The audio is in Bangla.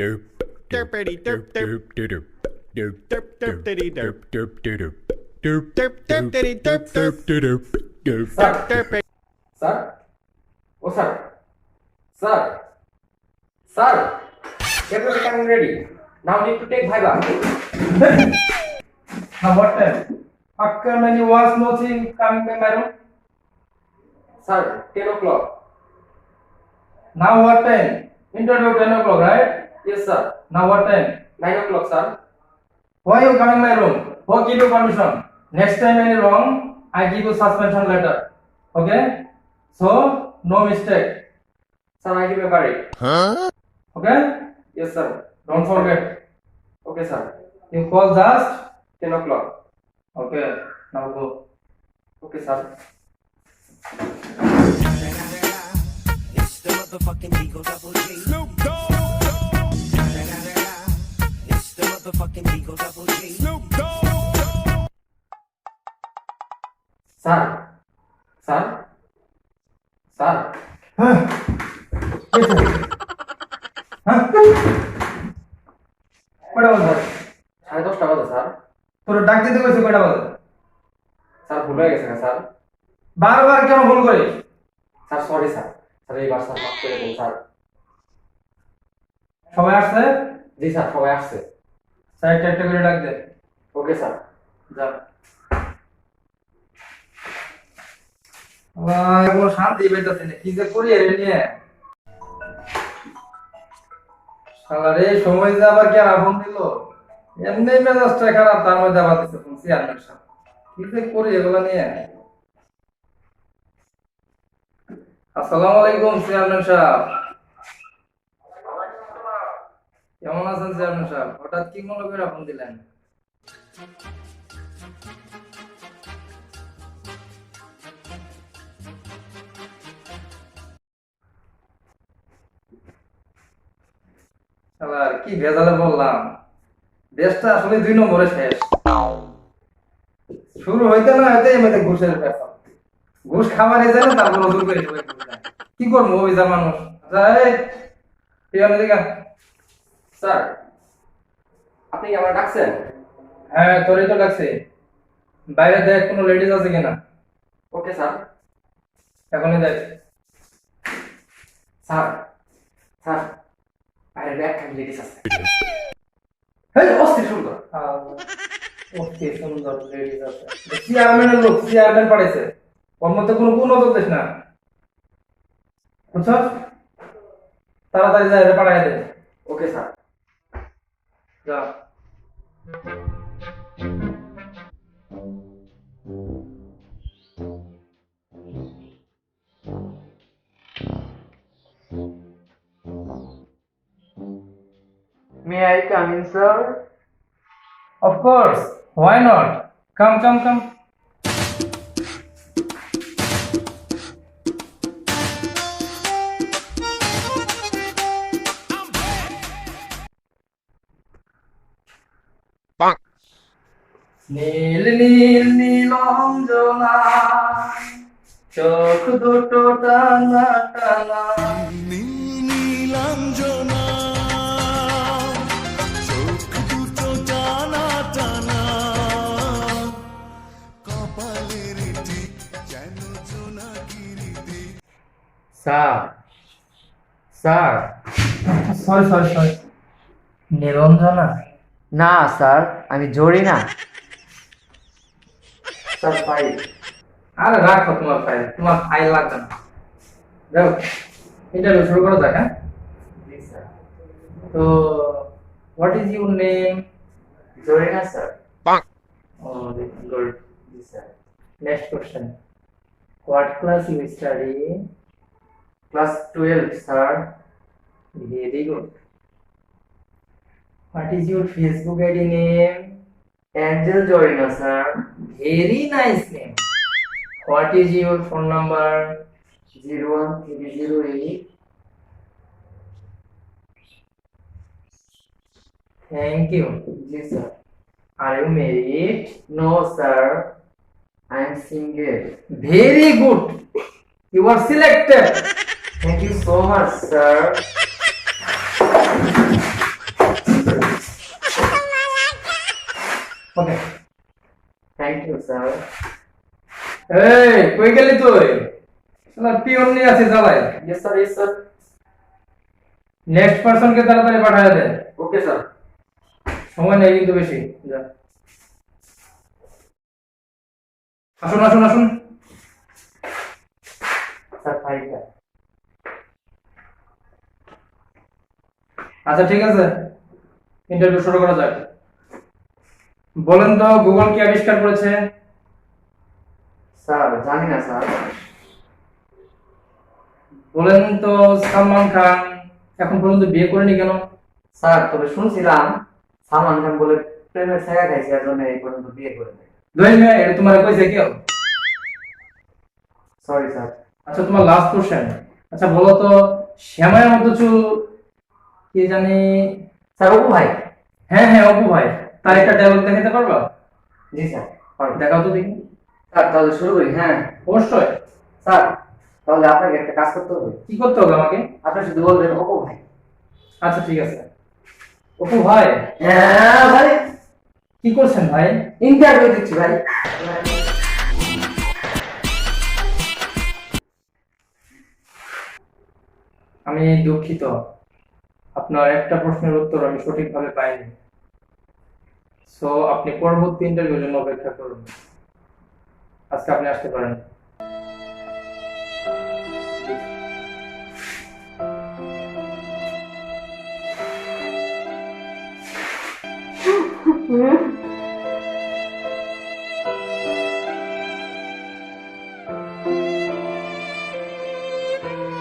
derp derpity derp derp derp derp derp derp diddy derp derp derp derp derp derp diddy derp derp derp derp derp derp sir O sir sir sir everyone becoming ready now need to take viva now what then Akkerman you was nothing coming by my room sir 10 o'clock now what time interview 10 o'clock right yes sir Now what time? 9 o'clock sir Why you coming my room? Who give you permission? Next time any wrong, I give you suspension letter. Okay? So, no mistake. sir I give a remember it Okay? yes sir Don't forget. okay sir You call just. 10 o'clock Okay. Now go. okay sir It's the motherfucking Eagle Double G. Snoop Dogg. Motherfucking Eagle Double G. Snoop Dogg. Sir sir sir Huh? বাজে সাড়ে দশটা বাজে স্যার তোর ডাক দিতে কইছে কয়টা বাজে? স্যার ভুল হয়ে গেছে না স্যার বারবার কেন ভুল করিস? স্যার সরি স্যার স্যার এইবার স্যার মাফ করে দিন স্যার সবাই আসছে? জি স্যার সবাই আসছে। স্যার একটা একটা করে ডাক দে ওকে স্যার। যা কোনো শান্তি পেতেছি না। কি যে করি রে নিয়ে? শালা রে সময় যে আবার কে ফোন দিল? এমনি মেজাজটা খারাপ তার মধ্যে আবার দিচ্ছে ফোন চেয়ারম্যান সাহেব। কি যে করি এগুলো নিয়ে? আসসালামু আলাইকুম চেয়ারম্যান সাহেব। কেমন আছেন সাহেব? হঠাৎ কি মনে করে দিলেন? আবার কি ভেজালে বললাম। দেশটা আসলে দুই নম্বরে শেষ। শুরু হইতে না হইতে এমনিতে ঘুষের পেছন ঘুষ খাবার এসে না তারপর। কি করব ওইজা মানুষ? আচ্ছা, এই, তুই আমার দিকে আয়। স্যার আপনি কি আমার ডাকছেন? হ্যাঁ তোরই তো লাগছে বাইরে দেখ কোনো লেডিস আছে কিনা। Okay sir. এখনই দেখ। স্যার স্যার বাইরে ব্যাগ খালি লেডিস আছে অস্থির সুন্দর। সুন্দর লেডিস আছে। চেয়ারম্যানের লোক চেয়ারম্যান পাঠাইছে। ওর মধ্যে কোনো নজর দিস না। বুঝছ তাড়াতাড়ি যাই পাঠাই দে। Okay sir. May I come in, sir? Of course. Why not? Come, come, come. নীল নীল নীলঞ্জনা চোখ দুটো টানা টানা। নীলাঞ্জনা চোখ দুটো টানা টানা। কপালের যেন জোনাকিরিতে। Sir sir. Sorry sorry sorry. Niranjana না স্যার আমি জড়ি না। স্যার ফাইল আরে রাখো তোমার ফাইল তোমার ফাইল লাগবে না। যাও ইন্টারভিউ শুরু করা যাক হ্যাঁ? তো হোয়াট ইজ ইউর নেম জড়ি না sir oh good sir next question what class you study class twelve sir very good what is your Facebook ID name nice name what is your phone number zero one three zero eight thank you G sir are you married no sir I am single Very good. You are selected. Thank you so much sir এই কই গেলি তুই? শালা পিয়ন নিয়ে আছিস জ্বালায়। Yes sir yes sir next পারসনকে তাড়াতাড়ি পাঠায় দে। ওকে স্যার সময় নেই কিন্তু বেশি। যা আসুন আসুন আসুন। স্যার ফাইলটা আচ্ছা ঠিক আছে। ইন্টারভিউ শুরু করা যাক। বলেন তো গুগল কি আবিষ্কার করেছে? স্যার জানি না স্যার। বলেন তো সালমান খান এখন পর্যন্ত বিয়ে করেনি কেন? স্যার তবে শুনছিলাম সালমান খান বলে প্রেমের ছায়া খাইছে এর জন্য এই পর্যন্ত বিয়ে করে নেয় ধরে নে এটা তোমার কইছে কেউ? Sorry sir. আচ্ছা তোমার লাস্ট কোশ্চেন আচ্ছা বলো তো শ্যামায়ের মতো চুল কি জানি? স্যার অপু ভাই। হ্যাঁ হ্যাঁ অপু ভাই। তার একটা ডায়লগ দেখাতে পারবা? জি স্যার। দেখাও তো দেখি। স্যার তাহলে শুরু করি হ্যাঁ। অবশ্যই। স্যার তাহলে আপনাকে একটা কাজ করতে হবে। কি করতে হবে আমাকে? আপনি শুধু বলবেন অপু ভাই। আচ্ছা ঠিক আছে। অপু ভাই? হ্যাঁ ভাই। কি করছেন ভাই? ইন্টারভিউ দিচ্ছি ভাই। আমি দুঃখিত। আপনার একটা প্রশ্নের উত্তর আমি সঠিকভাবে পাইনি। সো আপনি পরবর্তী ইন্টারভিউর জন্য অপেক্ষা করুন। আজকে আপনি আসতে পারেন। হুম